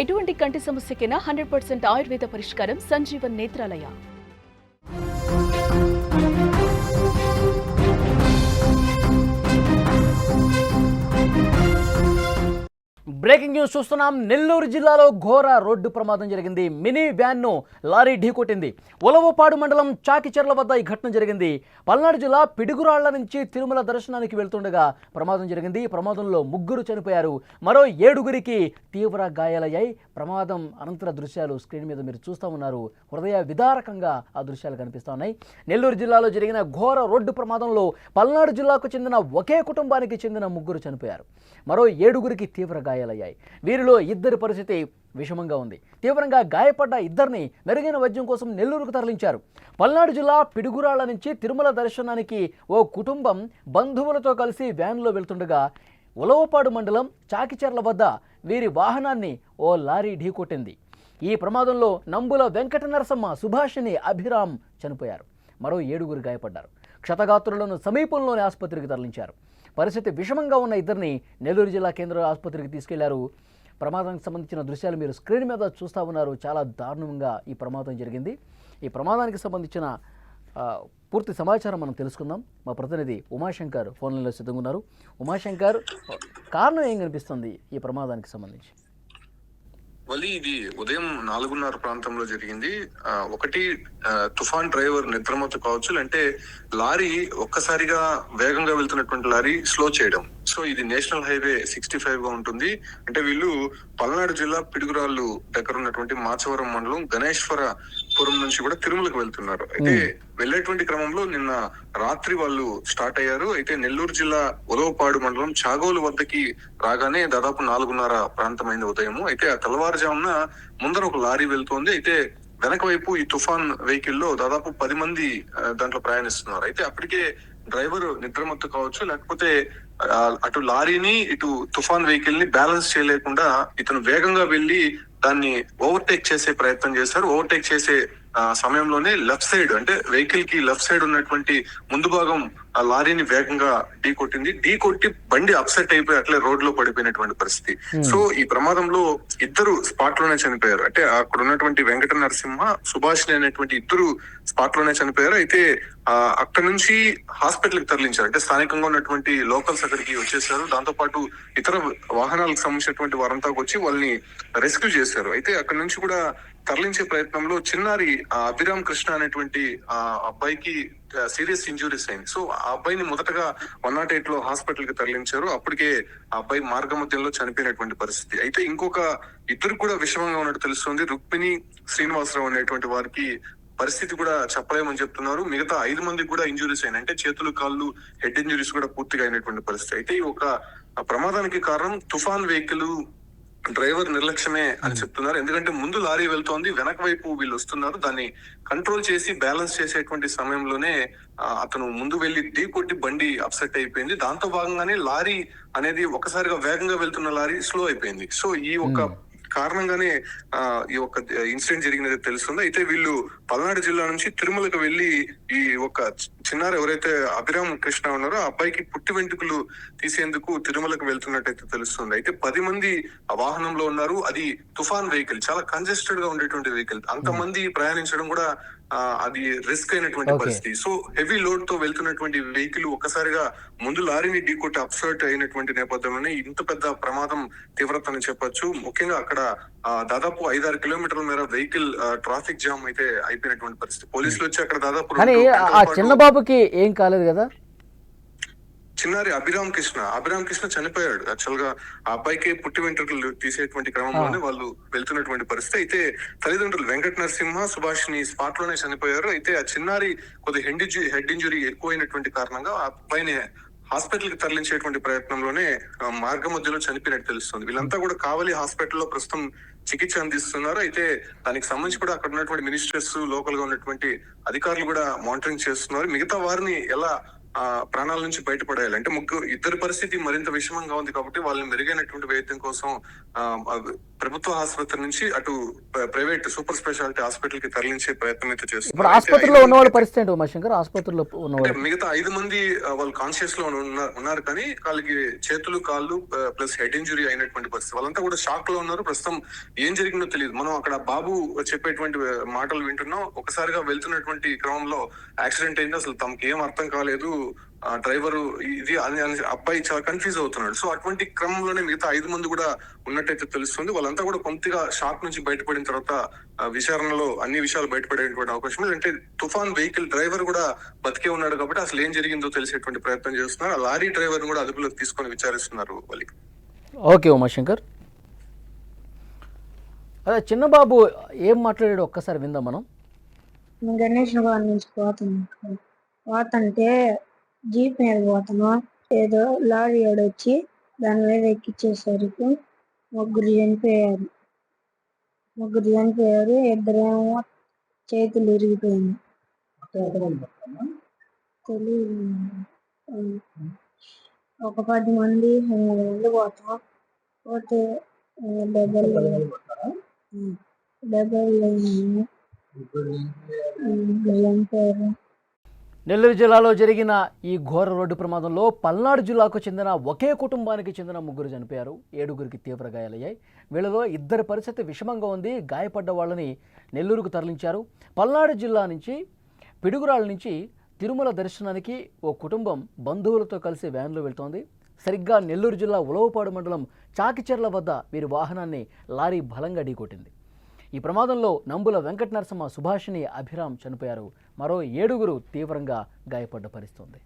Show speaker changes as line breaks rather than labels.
ఎటువంటి కంటి సమస్యకైనా hundred percent Ayurveda పరిష్కారం సంజీవన్ నేత్రాలయ.
బ్రేకింగ్ న్యూస్ చూస్తున్నాం. నెల్లూరు జిల్లాలో ఘోర రోడ్డు ప్రమాదం జరిగింది. మినీ వ్యాన్ను లారీ ఢీకొట్టింది. ఉలవపాడు మండలం చాకిచెర్ల వద్ద ఈ ఘటన జరిగింది. పల్నాడు జిల్లా పిడుగురాళ్ళ నుంచి తిరుమల దర్శనానికి వెళ్తుండగా ప్రమాదం జరిగింది. ఈ ప్రమాదంలో ముగ్గురు చనిపోయారు. మరో ఏడుగురికి తీవ్ర గాయాలయ్యాయి. ప్రమాదం అనంతర దృశ్యాలు స్క్రీన్ మీద మీరు చూస్తూ ఉన్నారు. హృదయ విదారకంగా ఆ దృశ్యాలు కనిపిస్తూ ఉన్నాయి. నెల్లూరు జిల్లాలో జరిగిన ఘోర రోడ్డు ప్రమాదంలో పల్నాడు జిల్లాకు చెందిన ఒకే కుటుంబానికి చెందిన ముగ్గురు చనిపోయారు. మరో ఏడుగురికి తీవ్ర గాయాలయ్యాయి. వీరిలో ఇద్దరి పరిస్థితి విషమంగా ఉంది. తీవ్రంగా గాయపడ్డ ఇద్దరిని మెరుగైన వైద్యం కోసం నెల్లూరుకు తరలించారు. పల్నాడు జిల్లా పిడుగురాళ్ళ నుంచి తిరుమల దర్శనానికి ఓ కుటుంబం బంధువులతో కలిసి వ్యాన్లో వెళ్తుండగా ఉలవపాడు మండలం చాకిచెర్ల వద్ద వీరి వాహనాన్ని ఓ లారీ ఢీకొట్టింది. ఈ ప్రమాదంలో నంబుల వెంకట నరసమ్మ సుభాషిణి అభిరామ్ చనిపోయారు. మరో ఏడుగురు గాయపడ్డారు. క్షతగాత్రులను సమీపంలోని ఆసుపత్రికి తరలించారు. పరిస్థితి విషమంగా ఉన్న ఇద్దరిని నెల్లూరు జిల్లా కేంద్ర ఆసుపత్రికి తీసుకెళ్ళారు. ప్రమాదానికి సంబంధించిన దృశ్యాలు మీరు స్క్రీన్ మీద చూస్తూ ఉన్నారు. చాలా దారుణంగా ఈ ప్రమాదం జరిగింది. ఈ ప్రమాదానికి సంబంధించిన పూర్తి సమాచారం మనం తెలుసుకుందాం. మా ప్రతినిధి ఉమాశంకర్ ఫోన్లలో సిద్ధంగా ఉన్నారు. ఉమాశంకర్ కారణం ఏం కనిపిస్తుంది ఈ ప్రమాదానికి సంబంధించి?
వలి ఇది ఉదయం నాలుగున్నర ప్రాంతంలో జరిగింది. ఆ, ఒకటి తుఫాన్ డ్రైవర్ నిద్రమత్తు కావచ్చు అంటే లారీ ఒక్కసారిగా వేగంగా వెళ్తున్నటువంటి లారీ స్లో చేయడం. సో ఇది నేషనల్ హైవే సిక్స్టీ ఫైవ్గా ఉంటుంది. అంటే వీళ్ళు పల్నాడు జిల్లా పిడుగురాళ్ళు దగ్గర ఉన్నటువంటి మాచవరం మండలం గణేశ్వర పురం నుంచి కూడా తిరుమలకు వెళ్తున్నారు. అయితే వెళ్ళేటువంటి క్రమంలో నిన్న రాత్రి వాళ్ళు స్టార్ట్ అయ్యారు. అయితే నెల్లూరు జిల్లా ఉలవపాడు మండలం చాగోలు వద్దకి రాగానే దాదాపు నాలుగున్నర ప్రాంతమైంది ఉదయము. అయితే ఆ తెల్లవారుజామున ముందర ఒక లారీ వెళ్తోంది. అయితే వెనక వైపు ఈ తుఫాన్ వెహికల్లో దాదాపు పది మంది దాంట్లో ప్రయాణిస్తున్నారు. అయితే అప్పటికే డ్రైవర్ నిద్రమత్తు కావచ్చు లేకపోతే అటు లారీని ఇటు తుఫాన్ వెహికల్ని బ్యాలెన్స్ చేయలేకుండా ఇతను వేగంగా వెళ్ళి దాన్ని ఓవర్టేక్ చేసే ప్రయత్నం చేశారు. ఓవర్టేక్ చేసే సమయంలోనే లెఫ్ట్ సైడ్ అంటే వెహికల్కి లెఫ్ట్ సైడ్ ఉన్నటువంటి ముందు భాగం ఆ లారీని వేగంగా ఢీ కొట్టింది. ఢీ కొట్టి బండి అప్సెట్ అయిపోయి అట్లే రోడ్లో పడిపోయినటువంటి పరిస్థితి. సో ఈ ప్రమాదంలో ఇద్దరు స్పాట్లోనే చనిపోయారు. అంటే అక్కడ ఉన్నటువంటి వెంకట నరసింహ సుభాషిణి అనేటువంటి ఇద్దరు స్పాట్లోనే చనిపోయారు. అయితే ఆ అక్కడ నుంచి హాస్పిటల్కి తరలించారు. అంటే స్థానికంగా ఉన్నటువంటి లోకల్స్ అక్కడికి వచ్చేసారు. దాంతో పాటు ఇతర వాహనాలకు సంబంధించినటువంటి వారంతా వచ్చి వాళ్ళని రెస్క్యూ చేశారు. అయితే అక్కడ నుంచి కూడా తరలించే ప్రయత్నంలో చిన్నారి ఆ అభిరామ్ కృష్ణ అనేటువంటి ఆ అబ్బాయికి సీరియస్ ఇంజురీస్ అయింది సో ఆ అబ్బాయిని మొదటగా వన్ నాట్ ఎయిట్లో హాస్పిటల్కి తరలించారు. అప్పటికే ఆ అబ్బాయి మార్గమధ్యంలో చనిపోయినటువంటి పరిస్థితి. అయితే ఇంకొక ఇద్దరు కూడా విషమంగా ఉన్నట్టు తెలుస్తుంది. రుక్మిణి శ్రీనివాసరావు అనేటువంటి వారికి పరిస్థితి కూడా చెప్పలేమని చెప్తున్నారు. మిగతా ఐదు మందికి కూడా ఇంజురీస్ అయినాయి. అంటే చేతులు కాళ్ళు హెడ్ ఇంజురీస్ కూడా పూర్తిగా అయినటువంటి పరిస్థితి. అయితే ఈ ఒక ప్రమాదానికి కారణం తుఫాన్ వెహికల్ డ్రైవర్ నిర్లక్ష్యమే అని చెప్తున్నారు. ఎందుకంటే ముందు లారీ వెళ్తోంది వెనక వైపు వీళ్ళు వస్తున్నారు. దాన్ని కంట్రోల్ చేసి బ్యాలెన్స్ చేసేటువంటి సమయంలోనే అతను ముందు వెళ్ళి ఢీ కొట్టి బండి అప్సెట్ అయిపోయింది. దాంతో భాగంగానే లారీ అనేది ఒకసారిగా వేగంగా వెళ్తున్న లారీ స్లో అయిపోయింది. సో ఈ ఒక కారణంగానే ఆ, ఈ ఒక ఇన్సిడెంట్ జరిగినది తెలుస్తుంది. అయితే వీళ్ళు పల్నాడు జిల్లా నుంచి తిరుమలకు వెళ్ళి ఈ ఒక చిన్నారి ఎవరైతే అభిరామ్ కృష్ణ ఉన్నారో ఆ అబ్బాయికి పుట్టి వెంట్రుకలు తీసేందుకు తిరుమలకు వెళ్తున్నట్టయితే తెలుస్తుంది. అయితే పది మంది ఆ వాహనంలో ఉన్నారు. అది తుఫాన్ వెహికల్ చాలా కంజెస్టెడ్గా ఉండేటువంటి వెహికల్. అంతమంది ప్రయాణించడం కూడా అది రిస్క్ అయినటువంటి. పరిస్థితి. సో హెవీ లోడ్తో వెళ్తున్నటువంటి వెహికల్ ఒక్కసారిగా ముందు లారీని ఢీకొట్టి అప్సర్ట్ అయినటువంటి నేపథ్యంలోనే ఇంత పెద్ద ప్రమాదం తీవ్రత అని చెప్పొచ్చు. ముఖ్యంగా అక్కడ దాదాపు ఐదారు కిలోమీటర్ల మేర వెహికల్ ట్రాఫిక్ జామ్ అయితే అయిపోయినటువంటి పరిస్థితి. పోలీసులు వచ్చి అక్కడ దాదాపు
చిన్న బాబుకి ఏం కాలేదు కదా?
చిన్నారి అభిరామ్ కృష్ణ. అభిరామ్ కృష్ణ చనిపోయాడు. యాక్చువల్గా ఆ అబ్బాయికి పుట్టి వెంట్రుకలు తీసేటువంటి క్రమంలోనే వాళ్ళు వెళ్తున్నటువంటి పరిస్థితి. అయితే తల్లిదండ్రులు వెంకట నరసింహ సుభాష్ని స్పాట్లోనే చనిపోయారు. అయితే ఆ చిన్నారి కొద్ది హెడ్ ఇంజురీ హెడ్ ఇంజురీ ఎక్కువైనటువంటి కారణంగా ఆ అబ్బాయిని హాస్పిటల్కి తరలించేటువంటి ప్రయత్నంలోనే మార్గ మధ్యలో చనిపోయినట్టు తెలుస్తుంది. వీళ్ళంతా కూడా కావలి హాస్పిటల్లో ప్రస్తుతం చికిత్స అందిస్తున్నారు. అయితే దానికి సంబంధించి కూడా అక్కడ ఉన్నటువంటి మినిస్టర్స్ లోకల్గా ఉన్నటువంటి అధికారులు కూడా మానిటరింగ్ చేస్తున్నారు. మిగతా వారిని ఎలా ఆ ప్రాణాల నుంచి బయటపడేయాలి. అంటే ముగ్గురు ఇద్దరి పరిస్థితి మరింత విషమంగా ఉంది కాబట్టి వాళ్ళని మెరుగైనటువంటి వైద్యం కోసం ఆ, ఆ, ప్రభుత్వ ఆసుపత్రి నుంచి అటు ప్ర- ప్రైవేట్ సూపర్ స్పెషాలిటీ హాస్పిటల్కి తరలించే ప్రయత్నం అయితే చేస్తున్నారు
ఆసుపత్రిలో ఉన్నవాళ్ళ పరిస్థితి ఏంటి ఉమాశంకర్? ఆసుపత్రిలో ఉన్నవాళ్ళు.
మిగతా ఐదు మంది వాళ్ళు కాన్షియస్లో ఉన్న- ఉన్నారు కానీ వాళ్ళకి చేతులు కాళ్ళు ప్లస్ హెడ్ ఇంజురీ అయినటువంటి పరిస్థితి. వాళ్ళంతా కూడా షాక్లో ఉన్నారు. ప్రస్తుతం ఏం జరిగిందో తెలియదు. మనం అక్కడ బాబు చెప్పేటువంటి మాటలు వింటున్నాం. ఒకసారిగా వెళ్తున్నటువంటి క్రమంలో యాక్సిడెంట్ అయింది. అసలు తమకి ఏం అర్థం కాలేదు. ఆ డ్రైవర్ ఇది అని అని అబ్బాయి చాలా కన్ఫ్యూజ్ అవుతున్నాడు. సో అటువంటి క్రమంలోనే మిగతా ఐదు మంది కూడా ఉన్నట్టయితే తెలుస్తుంది. వాళ్ళంతా కూడా కొంతగా షాక్ నుంచి బయటపడిన తర్వాత విచారణలో అన్ని విషయాలు బయటపడేటువంటి అవకాశం ఉంది. అంటే తుఫాన్ వెహికల్ డ్రైవర్ కూడా బతికే ఉన్నాడు కాబట్టి అసలు ఏం జరిగిందో తెలిసేటువంటి ప్రయత్నం చేస్తున్నారు. ఆ లారీ డ్రైవర్ కూడా అదుపులోకి తీసుకొని విచారిస్తున్నారు
ఓకే ఉమాశంకర్. అదే చిన్నబాబు ఏం మాట్లాడాడు? ఒక్కసారి విందాం మనం.
గణేష్ గారి నుంచి పోతాను పోతుంటే జీప్ మీద పోతాను ఏదో లారీ వచ్చి దాని మీద ఎక్కిచ్చేసరికి ముగ్గురు చనిపోయారు. ముగ్గురు చనిపోయారు. ఇద్దరేమో చేతులు ఇరిగిపోయింది తెలియదు. ఒక పది మంది ఎనిమిది మంది పోతాం. పోతే ఆ, డెబ్బై ఉమ్, డెబ్బై అయింది. ఉమ్, చనిపోయారు.
నెల్లూరు జిల్లాలో జరిగిన ఈ ఘోర రోడ్డు ప్రమాదంలో పల్నాడు జిల్లాకు చెందిన ఒకే కుటుంబానికి చెందిన ముగ్గురు చనిపోయారు. ఏడుగురికి తీవ్ర గాయాలయ్యాయి. వీళ్ళలో ఇద్దరి పరిస్థితి విషమంగా ఉంది. గాయపడ్డ వాళ్ళని నెల్లూరుకు తరలించారు. పల్నాడు జిల్లా నుంచి పిడుగురాళ్ళ నుంచి తిరుమల దర్శనానికి ఓ కుటుంబం బంధువులతో కలిసి వ్యాన్లో వెళ్తోంది. సరిగ్గా నెల్లూరు జిల్లా ఉలవపాడు మండలం చాకిచెర్ల వద్ద వీరి వాహనాన్ని లారీ బలంగా ఢీకొట్టింది. ఈ ప్రమాదంలో నంబుల వెంకట నరసమ్మ సుభాషిణి అభిరామ్ చనిపోయారు. మరో ఏడుగురు తీవ్రంగా గాయపడ్డ పరిస్థితుంది